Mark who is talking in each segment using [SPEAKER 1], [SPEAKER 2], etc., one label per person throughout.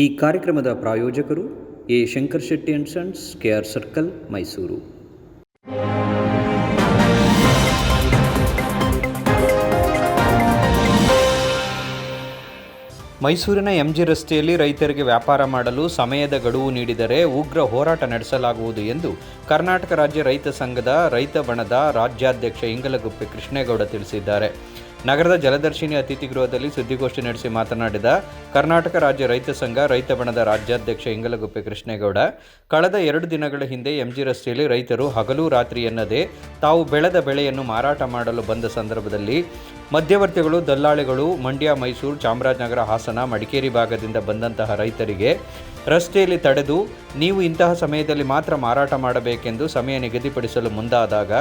[SPEAKER 1] ಈ ಕಾರ್ಯಕ್ರಮದ ಪ್ರಾಯೋಜಕರು A Shankar Shetty and sons KR circle, Mysuru. ಮೈಸೂರಿನ ಎಂಜಿ ರಸ್ತೆಯಲ್ಲಿ ರೈತರಿಗೆ ವ್ಯಾಪಾರ ಮಾಡಲು ಸಮಯದ ಗಡುವು ನೀಡಿದರೆ ಉಗ್ರ ಹೋರಾಟ ನಡೆಸಲಾಗುವುದು ಎಂದು ಕರ್ನಾಟಕ ರಾಜ್ಯ ರೈತ ಸಂಘದ ರೈತ ಬಣದ ರಾಜ್ಯಾಧ್ಯಕ್ಷ ಇಂಗಲಗುಪ್ಪೆ ಕೃಷ್ಣೇಗೌಡ ತಿಳಿಸಿದ್ದಾರೆ. ನಗರದ ಜಲದರ್ಶಿನಿ ಅತಿಥಿ ಗೃಹದಲ್ಲಿ ಸುದ್ದಿಗೋಷ್ಠಿ ನಡೆಸಿ ಮಾತನಾಡಿದ ಕರ್ನಾಟಕ ರಾಜ್ಯ ರೈತ ಸಂಘ, ರೈತ ಬಣದ ರಾಜ್ಯಾಧ್ಯಕ್ಷ ಇಂಗಲಗುಪ್ಪೆ ಕೃಷ್ಣೇಗೌಡ, ಕಳೆದ ಎರಡು ದಿನಗಳ ಹಿಂದೆ ಎಂಜಿ ರಸ್ತೆಯಲ್ಲಿ ರೈತರು ಹಗಲು ರಾತ್ರಿ ಎನ್ನದೇ ತಾವು ಬೆಳೆದ ಬೆಳೆಯನ್ನು ಮಾರಾಟ ಮಾಡಲು ಬಂದ ಸಂದರ್ಭದಲ್ಲಿ ಮಧ್ಯವರ್ತಿಗಳು, ದಲ್ಲಾಳಿಗಳು, ಮಂಡ್ಯ, ಮೈಸೂರು, ಚಾಮರಾಜನಗರ, ಹಾಸನ, ಮಡಿಕೇರಿ ಭಾಗದಿಂದ ಬಂದಂತಹ ರೈತರಿಗೆ ರಸ್ತೆಯಲ್ಲಿ ತಡೆದು ನೀವು ಇಂತಹ ಸಮಯದಲ್ಲಿ ಮಾತ್ರ ಮಾರಾಟ ಮಾಡಬೇಕೆಂದು ಸಮಯ ನಿಗದಿಪಡಿಸಲು ಮುಂದಾದಾಗ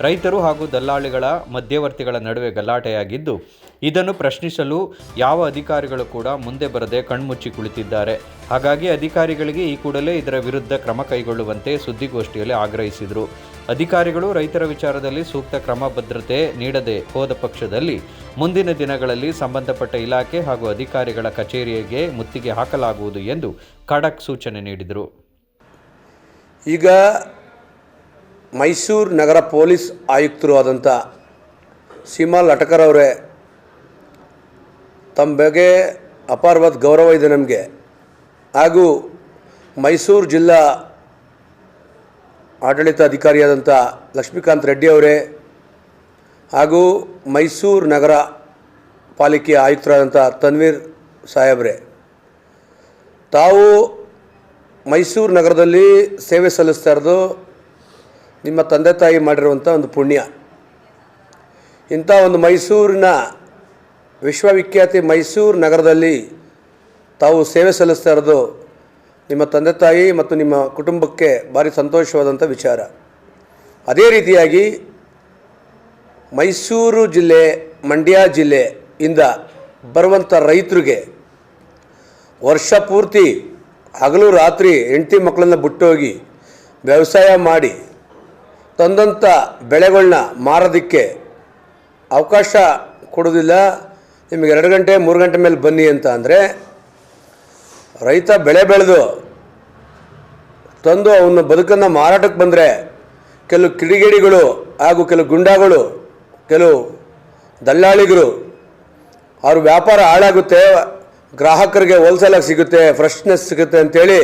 [SPEAKER 1] ರೈತರು ಹಾಗೂ ದಲ್ಲಾಳಿಗಳ ಮಧ್ಯವರ್ತಿಗಳ ನಡುವೆ ಗಲಾಟೆಯಾಗಿದ್ದು ಇದನ್ನು ಪ್ರಶ್ನಿಸಲು ಯಾವ ಅಧಿಕಾರಿಗಳು ಕೂಡ ಮುಂದೆ ಬರದೆ ಕಣ್ಮುಚ್ಚಿ ಕುಳಿತಿದ್ದಾರೆ. ಹಾಗಾಗಿ ಅಧಿಕಾರಿಗಳಿಗೆ ಈ ಕೂಡಲೇ ಇದರ ವಿರುದ್ಧ ಕ್ರಮ ಕೈಗೊಳ್ಳುವಂತೆ ಸುದ್ದಿಗೋಷ್ಠಿಯಲ್ಲಿ ಆಗ್ರಹಿಸಿದರು. ಅಧಿಕಾರಿಗಳು ರೈತರ ವಿಚಾರದಲ್ಲಿ ಸೂಕ್ತ ಕ್ರಮ ಭದ್ರತೆ ನೀಡದೆ ಹೋದ ಪಕ್ಷದಲ್ಲಿ ಮುಂದಿನ ದಿನಗಳಲ್ಲಿ ಸಂಬಂಧಪಟ್ಟ ಇಲಾಖೆ ಹಾಗೂ ಅಧಿಕಾರಿಗಳ ಕಚೇರಿಗೆ ಮುತ್ತಿಗೆ ಹಾಕಲಾಗುವುದು ಎಂದು ಖಡಕ್ ಸೂಚನೆ ನೀಡಿದರು.
[SPEAKER 2] ಈಗ ಮೈಸೂರು ನಗರ ಪೊಲೀಸ್ ಆಯುಕ್ತರು ಆದಂಥ ಸೀಮಾ ಲಟಕರ್ ಅವರೇ ತಮ್ಮ ಬಗ್ಗೆ ಅಪಾರವಾದ ಗೌರವ ಇದೆ ನಮಗೆ. ಹಾಗೂ ಮೈಸೂರು ಜಿಲ್ಲಾ ಆಡಳಿತಾಧಿಕಾರಿಯಾದಂಥ ಲಕ್ಷ್ಮೀಕಾಂತ್ ರೆಡ್ಡಿ ಅವರೇ ಹಾಗೂ ಮೈಸೂರು ನಗರ ಪಾಲಿಕೆಯ ಆಯುಕ್ತರಾದಂಥ ತನ್ವೀರ್ ಸಾಹೇಬ್ರೆ, ತಾವು ಮೈಸೂರು ನಗರದಲ್ಲಿ ಸೇವೆ ಸಲ್ಲಿಸ್ತಾ ಇರೋದು ನಿಮ್ಮ ತಂದೆ ತಾಯಿ ಮಾಡಿರುವಂಥ ಒಂದು ಪುಣ್ಯ. ಇಂಥ ಒಂದು ಮೈಸೂರಿನ ವಿಶ್ವವಿಖ್ಯಾತಿ ಮೈಸೂರು ನಗರದಲ್ಲಿ ತಾವು ಸೇವೆ ಸಲ್ಲಿಸ್ತಾ ಇರೋದು ನಿಮ್ಮ ತಂದೆ ತಾಯಿ ಮತ್ತು ನಿಮ್ಮ ಕುಟುಂಬಕ್ಕೆ ಭಾರಿ ಸಂತೋಷವಾದಂಥ ವಿಚಾರ. ಅದೇ ರೀತಿಯಾಗಿ ಮೈಸೂರು ಜಿಲ್ಲೆ, ಮಂಡ್ಯ ಜಿಲ್ಲೆಯಿಂದ ಬರುವಂಥ ರೈತರಿಗೆ ವರ್ಷ ಪೂರ್ತಿ ಹಗಲು ರಾತ್ರಿ ಹೆಂಡತಿ ಮಕ್ಕಳನ್ನ ಬಿಟ್ಟೋಗಿ ವ್ಯವಸಾಯ ಮಾಡಿ ತಂದಂಥ ಬೆಳೆಗಳನ್ನ ಮಾರೋದಕ್ಕೆ ಅವಕಾಶ ಕೊಡೋದಿಲ್ಲ. ನಿಮಗೆ ಎರಡು ಗಂಟೆ, ಮೂರು ಗಂಟೆ ಮೇಲೆ ಬನ್ನಿ ಅಂತ ಅಂದರೆ ರೈತ ಬೆಳೆ ಬೆಳೆದು ತಂದು ಅವನ ಬದುಕನ್ನು ಮಾರಾಟಕ್ಕೆ ಬಂದರೆ ಕೆಲವು ಕಿಡಿಗೇಡಿಗಳು ಹಾಗೂ ಕೆಲವು ಗುಂಡಾಗಳು, ಕೆಲವು ದಲ್ಲಾಳಿಗರು ಅವ್ರ ವ್ಯಾಪಾರ ಹಾಳಾಗುತ್ತೆ, ಗ್ರಾಹಕರಿಗೆ ಹೋಲ್ಸೇಲಾಗಿ ಸಿಗುತ್ತೆ ಫ್ರೆಶ್ನೆಸ್ ಸಿಗುತ್ತೆ ಅಂತೇಳಿ